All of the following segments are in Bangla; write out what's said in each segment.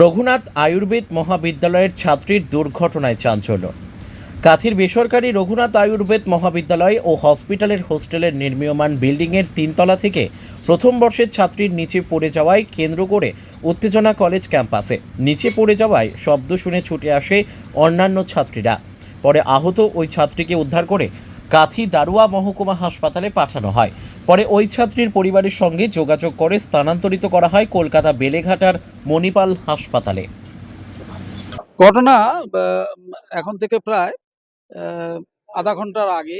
রঘুনাথ আয়ুর্বেদ মহাবিদ্যালয়ের ছাত্রীর দুর্ঘটনায় চাঞ্চল্য। কাথির বেসরকারি রঘুনাথ আয়ুর্বেদ মহাবিদ্যালয় ও হসপিটালের হোস্টেলের নির্মীয়মান বিল্ডিংয়ের তিনতলা থেকে প্রথম বর্ষের ছাত্রীর নিচে পড়ে যাওয়ায় কেন্দ্র করে উত্তেজনা কলেজ ক্যাম্পাসে। নিচে পড়ে যাওয়ায় শব্দ শুনে ছুটে আসে অন্যান্য ছাত্রীরা। পরে আহত ওই ছাত্রীকে উদ্ধার করে কাথি দারুয়া মহকুমা হাসপাতালে পাঠানো হয়। পরে ওই ছাত্রীর পরিবারের সঙ্গে যোগাযোগ করে স্থানান্তরিত করা হয় কলকাতা বেলেঘাটার মণিপাল হাসপাতালে। ঘটনা এখন থেকে প্রায় আধা ঘণ্টার আগে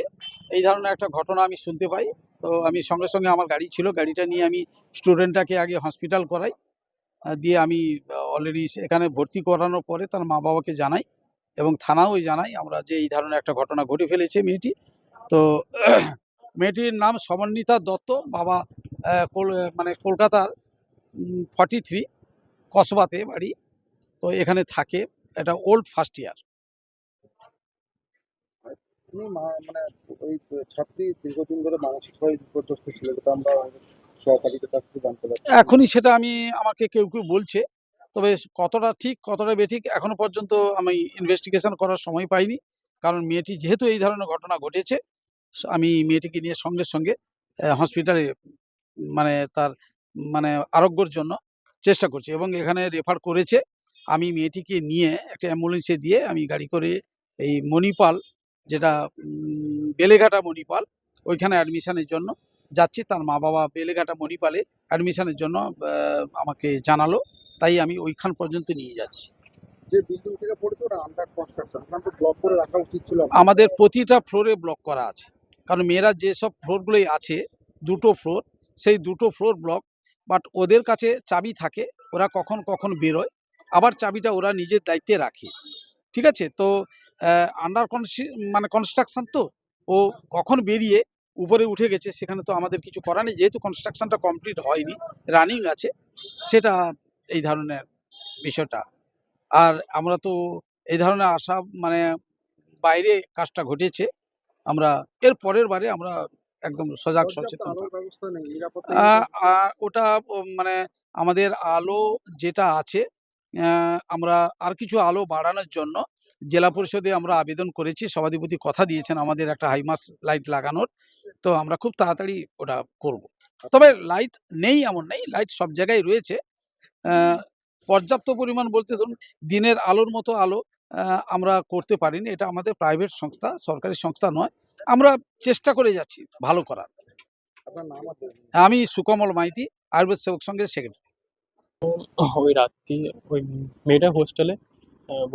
এই ধরনের একটা ঘটনা আমি শুনতে পাই। তো আমি সঙ্গে সঙ্গে আমার গাড়ি ছিল, গাড়িটা নিয়ে আমি স্টুডেন্টটাকে আগে হসপিটাল করাই। দিয়ে আমি অলরেডি এখানে ভর্তি করানোর পরে তার মা বাবাকে জানাই এবং থানাও জানাই আমরা যে এই ধরনের একটা ঘটনা ঘটে ফেলেছে মেয়েটি। তো মেয়েটির নাম সমন্বিতা দত্ত বাবা কল- মানে কলকাতার ফর্টি থ্রি কসবাতে বাড়ি। তো এখানে থাকে এটা ওল্ড ফার্স্ট ইয়ার মানে ওই ছাত্রী দীর্ঘদিন ধরে মানসিকভাবে বিপর্যস্ত ছিল যেটা আমরা সহকারীদের কাছ থেকে জানতে পারছি। এখনই সেটা আমি আমাকে কেউ কেউ বলছে তবে কতটা ঠিক কতটা বেঠিক এখনও পর্যন্ত আমি ইনভেস্টিগেশন করার সময় পাইনি। কারণ মেয়েটি যেহেতু এই ধরনের ঘটনা ঘটেছে আমি মেয়েটিকে নিয়ে সঙ্গে সঙ্গে হসপিটালে মানে তার মানে আরোগ্যর জন্য চেষ্টা করছি এবং এখানে রেফার করেছে। আমি মেয়েটিকে নিয়ে একটা অ্যাম্বুলেন্সে দিয়ে আমি গাড়ি করে এই মণিপাল যেটা বেলেঘাটা মণিপাল ওইখানে অ্যাডমিশনের জন্য যাচ্ছি। তার মা বাবা বেলেঘাটা মণিপালে অ্যাডমিশনের জন্য আমাকে জানালো। তাই আমি ওইখান পর্যন্ত নিয়ে যাচ্ছি। আমাদের। প্রতিটা ফ্লোরে ব্লক করা আছে। কারণ মেয়েরা যেসব ফ্লোরগুলোই আছে, দুটো ফ্লোর সেই দুটো ফ্লোর ব্লক বাট ওদের কাছে চাবি থাকে, ওরা কখন কখন বেরোয়, আবার চাবিটা ওরা নিজের দায়িত্বে রাখে। ঠিক আছে? তো আন্ডার মানে কনস্ট্রাকশন তো, ও কখন বেরিয়ে উপরে উঠে গেছে সেখানে তো আমাদের কিছু করার নেই, যেহেতু কনস্ট্রাকশনটা কমপ্লিট হয়নি রানিং আছে, সেটা এই ধরনের বিষয়টা। আর আমরা তো এই ধরনের আশা মানে বাইরে কাজটা ঘটেছে আমরা এর পরের বারে আমরা একদম সজাগ সচেতন ওটা মানে আমাদের আলো যেটা আছে আমরা আর কিছু আলো বাড়ানোর জন্য জেলা পরিষদে আমরা আবেদন করেছি সভাধিপতি কথা দিয়েছেন আমাদের একটা হাইমাস লাইট লাগানোর তো আমরা খুব তাড়াতাড়ি ওটা করব। তবে লাইট নেই এমন নেই লাইট সব জায়গায় রয়েছে। আহ, পর্যাপ্ত পরিমাণ বলতে ধরুন দিনের আলোর মতো আলো আমরা করতে পারিনি। এটা আমাদের প্রাইভেট সংস্থা সরকারি সংস্থা নয়। আমরা চেষ্টা করে যাচ্ছি ভালো করার। আপনার নাম আছে? আমি সুকমল মাইতি আয়ুর্বেদ সেবক সংঘের সেক্রেটারি ওই রাত্রি ওই মেয়েটা হোস্টেলে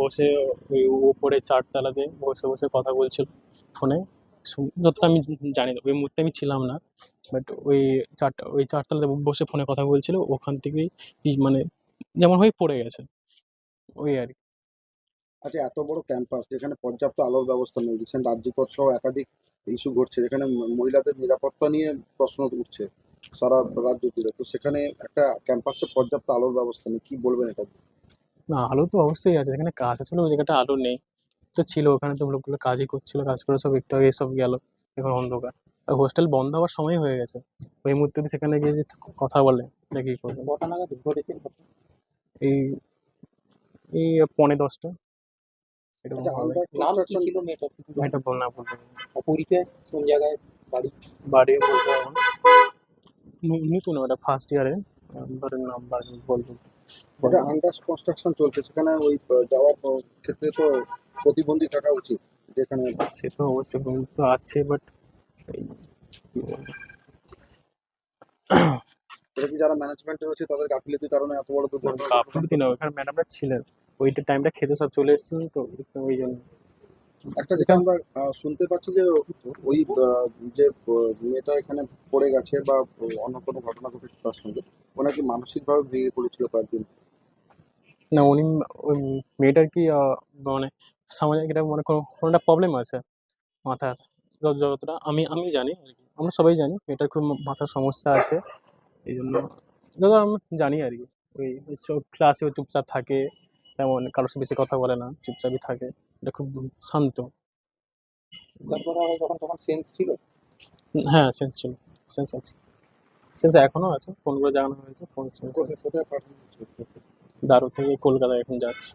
বসে ওই উপরে চারতলাতে বসে বসে কথা বলছিল ফোনে যতটা আমি জানি না ওই মুহূর্তে আমি ছিলাম না। বাট ওই চারটা ওই চারতলাতে বসে ফোনে কথা বলছিল। ওখান থেকেই মানে যেমন হয়ে পড়ে গেছে। ওই আর কি। আচ্ছা এত বড় ক্যাম্পাস যেখানে পর্যাপ্ত আলোর ব্যবস্থা নেই রিসেন্ট রাজ্যকর সহ একাধিক ইস্যু ঘটছে যেখানে মহিলাদের নিরাপত্তা নিয়ে প্রশ্ন উঠছে সারা রাজ্য জুড়ে। তো সেখানে একটা ক্যাম্পাসে পর্যাপ্ত আলোর ব্যবস্থা নেই কি বলবেন এটা? না আলো তো অবশ্যই আছে যেখানে কাজ আছে ওই জায়গাটা আলো নেই। তো ছিল ওখানে তো লোকগুলো কাজই করছিল কাজ করে সব একটু আগে সব গেল এখন অন্ধকার। আর হোস্টেল বন্ধ হওয়ার সময় হয়ে গেছে ওই মুহূর্তে যদি সেখানে গিয়ে যদি কথা বলে কটা নাগাদ এই এই পৌনে দশটা। ছিল মেয়েটার এটা বল না বলতে পারব পরিচয় কোন জায়গায়? বাড়ি? বলতে নতুন ওটা ফার্স্ট ইয়ারে নাম বলতে এটা আন্ডার কনস্ট্রাকশন চলছে সেখানে ওই যাওয়ার ক্ষেত্রে তো প্রতিবন্ধী থাকা উচিত যেখানে সে তো অবশ্যই তো আছে বাট কি এটা কি যারা ম্যানেজমেন্টে রয়েছে তাদের গাফিলতির কারণে এত বড় দুর্ঘটনা ঘটলো? গাফিলতি না ওখানে ম্যাডামরা ছিলেন। ওইটা টাইমটা খেতে সব চলে এসেছিলেন তো ওই জন্য। একটা যেটা আমরা শুনতে পাচ্ছি যে ওই যে মেয়েটা এখানে পড়ে গেছে বা অন্য কোনো ঘটনা ঘটেছে তার সঙ্গে ও নাকি মানসিকভাবে ভেঙে পড়েছিল কয়েকদিন? না উনি ওই মেয়েটার কি মানে সামাজিক এটা মনে কোনো কোনোটা প্রবলেম আছে মাথার যত- যতটা আমি আমি জানি আর কি। আমরা সবাই জানি মেয়েটার খুব মাথার সমস্যা আছে এই জন্য যত আমি জানি আর কি। ওই ক্লাসেও চুপচাপ থাকে তেমন কারোর সাথে বেশি কথা বলে না চুপচাপই থাকে এটা খুব শান্ত তারপরে যখন তখন সেন্স ছিল হ্যাঁ সেন্স ছিল সেন্স আছে সেন্স এখনও আছে ফোন করে জানানো হয়েছে ফোন সেন্স? দারু থেকে কলকাতায় এখন যাচ্ছি